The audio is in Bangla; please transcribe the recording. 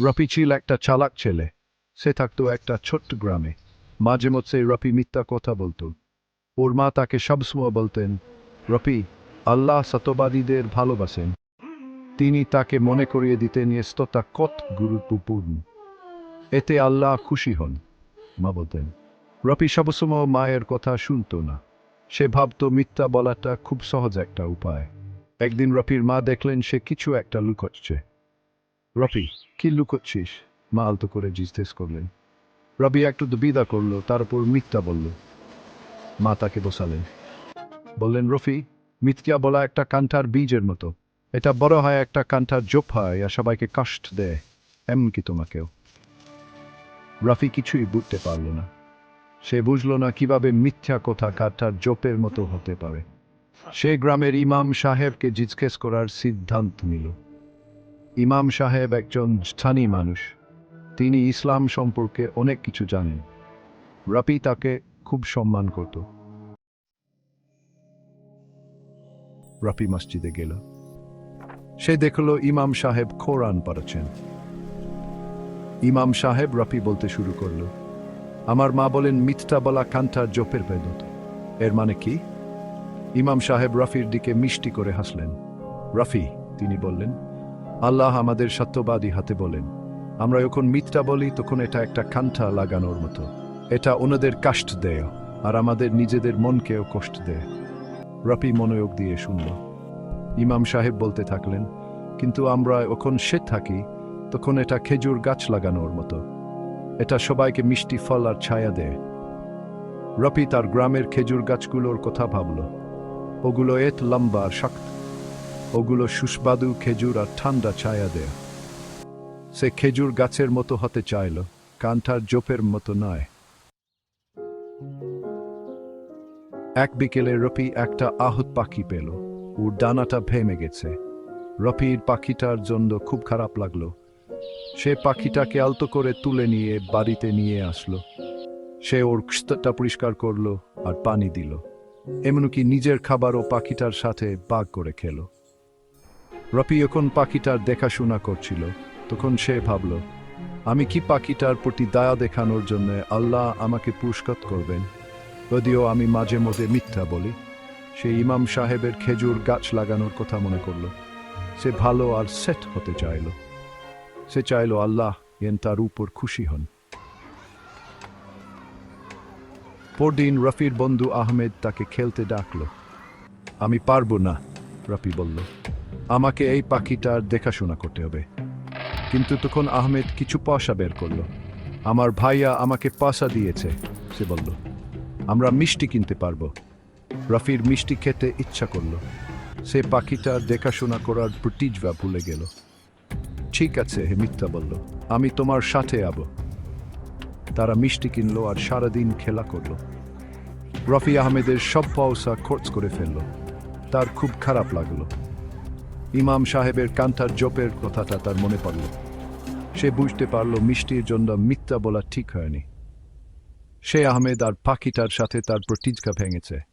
রফি ছিল একটা চালাক ছেলে। সে থাকতো একটা ছোট্ট গ্রামে। মাঝে মধ্যে রফি মিথ্যা কথা বলতো। ওর মা তাকে সবসময় বলতেন, রপি, আল্লাহ সতবাদীদের ভালোবাসেন। তিনি তাকে মনে করিয়ে দিতেন স্ততা কত গুরুত্বপূর্ণ। এতে আল্লাহ খুশি হন, মা বলতেন। রফি সবসময় মায়ের কথা শুনতো না। সে ভাবতো মিথ্যা বলাটা খুব সহজ একটা উপায়। একদিন রপির মা দেখলেন সে কিছু একটা লুকোচ্ছে। রফি, কি লুকোচ্ছিস? মা আলতো করে জিজ্ঞেস করলেন। রবি একটু দুবিধা করল, তার উপর মিথ্যা বলল। মা তাকে বসালেন। বললেন, রফি, মিথ্যা বলা একটা কান্ঠার বীজের মতো। এটা বড় হয় একটা কান্ঠার জোপ হয় আর সবাইকে কষ্ট দেয়। এমনকি তোমাকেও? রফি কিছুই বুঝতে পারল না। সে বুঝল না কীভাবে মিথ্যা কথা কাঠার জোপের মতো হতে পারে। সে গ্রামের ইমাম সাহেবকে জিজ্ঞেস করার সিদ্ধান্ত নিল। ইমাম সাহেব একজন স্থানীয় মানুষ। তিনি ইসলাম সম্পর্কে অনেক কিছু জানেন। রাপি তাকে খুব সম্মান করত। রাপি মসজিদে গেল। সে দেখল ইমাম সাহেব কোরআন পড়াচ্ছেন। ইমাম সাহেব রাপি বলতে শুরু করল, আমার মা বলেন মিথটা বলা কান্ঠার জোপের বেদত। এর মানে কি? ইমাম সাহেব রাফির দিকে মিষ্টি করে হাসলেন। রাফি, তিনি বললেন আল্লাহ আমাদের সত্যবাদী হাতে বলেন, আমরা যখন মিথ্যা বলি, তখন এটা একটা কান্ঠা লাগানোর মতো। এটা ওনাদের কাষ্ট দেয় আর আমাদের নিজেদের মনকেও কষ্ট দেয়। রফি মনোযোগ দিয়ে শুনল। ইমাম সাহেব বলতে থাকলেন, কিন্তু আমরা যখন সে থাকি, তখন এটা খেজুর গাছ লাগানোর মতো। এটা সবাইকে মিষ্টি ফল আর ছায়া দেয়। রপি তার গ্রামের খেজুর গাছগুলোর কথা ভাবল। ওগুলো এত লম্বা আর শক্ত। ওগুলো সুস্বাদু খেজুর আর ঠান্ডা ছায়া দেয়। সে খেজুর গাছের মতো হতে চাইল কান্ঠার জোপের মতো নয়। এক বিকেলে রফি একটা আহত পাখি পেল। ওর ডানাটা ভেঙে গেছে। রফির পাখিটার জন্য খুব খারাপ লাগল। সে পাখিটাকে আলতো করে তুলে নিয়ে বাড়িতে নিয়ে আসলো। সে ওর স্তরটা পরিষ্কার করল আর পানি দিল। এমনকি নিজের খাবারও পাখিটার সাথে বাগ করে খেল। রফি যখন পাখিটার দেখাশোনা করছিল, তখন সে ভাবল, আমি কি পাখিটার প্রতি দয়া দেখানোর জন্য আল্লাহ আমাকে পুরস্কার করবেন? যদিও আমি মাঝে মধ্যে মিথ্যা বলি। সে ইমাম সাহেবের খেজুর গাছ লাগানোর কথা মনে করল। সে ভালো আর সেট হতে চাইল। সে চাইল আল্লাহ এন তার উপর খুশি হন। পরদিন রফির বন্ধু আহমেদ তাকে খেলতে ডাকল। আমি পারব না রফি বলল। আমাকে এই পাখিটার দেখাশোনা করতে হবে। কিন্তু তখন আহমেদ কিছু পয়সা বের করল। আমার ভাইয়া আমাকে পয়সা দিয়েছে, সে বলল, আমরা মিষ্টি কিনতে পারব। রফির মিষ্টি খেতে ইচ্ছা করল। সে পাখিটার দেখাশোনা করার প্রতিজ্ঞা ভুলে গেল। ঠিক আছে হে মিথ্যা বলল, আমি তোমার সাথে আব। তারা মিষ্টি কিনলো আর সারাদিন খেলা করল। রফি আহমেদের সব পয়সা খরচ করে ফেলল। তার খুব খারাপ লাগল। ইমাম সাহেবের কান্তার জপের কথাটা তার মনে পড়ল। সে বুঝতে পারল মিষ্টির জন্য মিথ্যা বলা ঠিক হয়নি। সে আহমেদ আর পাখিটার সাথে তার প্রতিজ্ঞা ভেঙেছে।